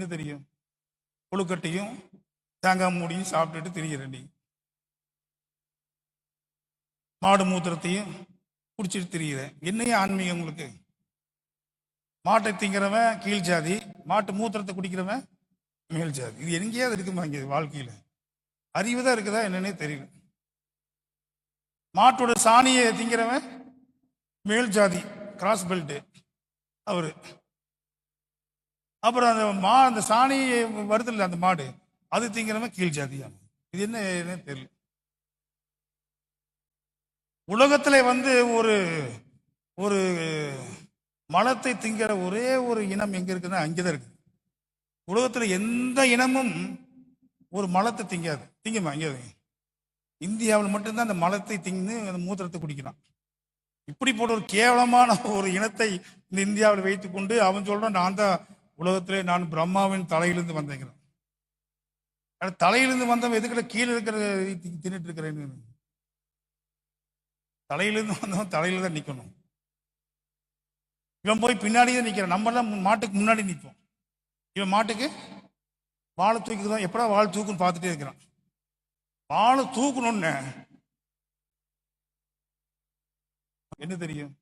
என்ன தெரியும்? கொழுக்கட்டையும் தேங்காய் மூடியும் சாப்பிட்டுட்டு திரிகிறேன் நீ. மாடு மூத்திரத்தையும் குடிச்சிட்டு திரிகிறேன் என்னைய ஆன்மீகம் உங்களுக்கு? மாட்டை திங்கிறவன் கீழ் ஜாதி மாட்டு மூத்திரத்தை குடிக்கிறவன் மேல் ஜாதி. இது எங்கேயாவது இருக்குமா இங்கே வாழ்க்கையில்? அறிவு தான் இருக்குதா என்னன்னே தெரியல. மாட்டோட சாணியை திங்கிறவன் மேல் ஜாதி கிராஸ் பெல்ட்டு அவரு. அப்புறம் அந்த மா அந்த சாணி வருதில்ல அந்த மாடு அது திங்கிறவன் கீழ் ஜாதியான இது என்ன என்னன்னு தெரியல. உலகத்துல வந்து ஒரு ஒரு மலத்தை திங்கிற ஒரே ஒரு இனம் எங்க இருக்குன்னா அங்கேதான் இருக்கு உலகத்துல எந்த இனமும் ஒரு மலத்தை திங்காது. திங்குமா அங்கே இந்தியாவில் மட்டும்தான் அந்த மலத்தை திங்கு அந்த மூத்திரத்தை குடிக்கிறான். இப்படிப்பட்ட ஒரு கேவலமான ஒரு இனத்தை இந்த இந்தியாவில் வைத்துக்கொண்டு அவன் சொல்றான் நான் தான் உலகத்திலே நான் பிரம்மாவின் தலையிலிருந்து வந்தேங்கிறேன். தலையிலிருந்து வந்தவன் எதுக்கிட்ட கீழே இருக்கிற தின்னுட்டு இருக்கிறேன்னு தலையிலிருந்து வந்தவன் தலையில தான் நிற்கணும் இவன் போய் பின்னாடி தான் நிற்கிறான் நம்ம எல்லாம் மாட்டுக்கு முன்னாடி நிற்போம். இவன் மாட்டுக்கு வாழை தூக்கிதான் எப்படா வாழை தூக்குன்னு பார்த்துட்டே இருக்கிறான். வாழை தூக்கணும்னு என்ன தெரியும்?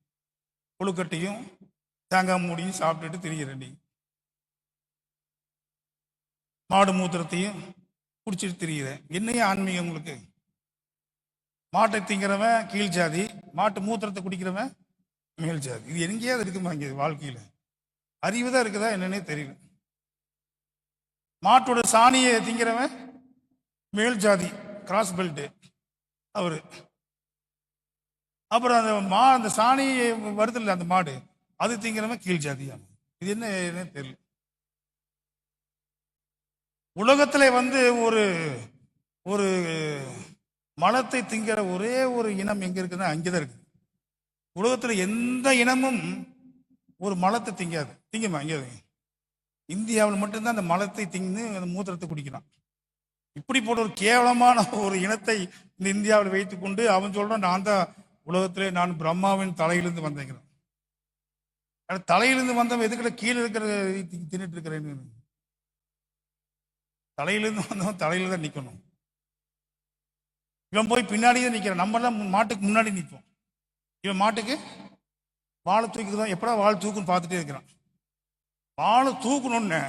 கொழுக்கட்டையும் தேங்காய் மூடியும் சாப்பிட்டுட்டு திரிகிறேன் நீ. மாடு மூத்திரத்தையும் குடிச்சிட்டு திரிகிறேன் என்னைய ஆன்மீகம் உங்களுக்கு? மாட்டை திங்கிறவன் கீழ் ஜாதி மாட்டு மூத்திரத்தை குடிக்கிறவன் மேல் ஜாதி. இது எங்கேயாவது இருக்குமா இங்கே வாழ்க்கையில்? அறிவு தான் இருக்குதா என்னன்னே தெரியல. மாட்டோட சாணியை திங்கிறவன் மேல் ஜாதி கிராஸ் பெல்ட்டு அவர். அப்புறம் அந்த மா அந்த சாணியை வருதில்லை அந்த மாடு அது திங்கிறவன் கீழ் ஜாதியாகும் இது என்ன என்னன்னு தெரியல. உலகத்துல வந்து ஒரு ஒரு மலத்தை திங்கிற ஒரே ஒரு இனம் எங்க இருக்குன்னா அங்கேதான் இருக்கு உலகத்துல எந்த இனமும் ஒரு மலத்தை திங்காது. திங்குமா? அங்கே இந்தியாவில் மட்டும்தான் அந்த மலத்தை திங்கு அந்த மூத்திரத்தை குடிக்கிறான். இப்படிப்பட்ட ஒரு கேவலமான ஒரு இனத்தை இந்த இந்தியாவில் வைத்துக்கொண்டு அவன் சொல்றான் நான் தான் உலகத்திலே நான் பிரம்மாவின் தலையிலிருந்து வந்தேங்கிறேன். தலையிலிருந்து வந்தவன் எதுக்கிட்ட கீழே இருக்கிற தி- தின்னுட்டு இருக்கிறேன்னு. தலையிலிருந்து வந்தவன் தலையில தான் நிற்கணும் இவன் போய் பின்னாடி தான் நிற்கிறான் நம்ம தான் மாட்டுக்கு முன்னாடி நிற்போம் இவன் மாட்டுக்கு வாழை தூக்கிதான் எப்படா வாழை தூக்குன்னு பார்த்துட்டே இருக்கிறான். வாழை தூக்கணும்னு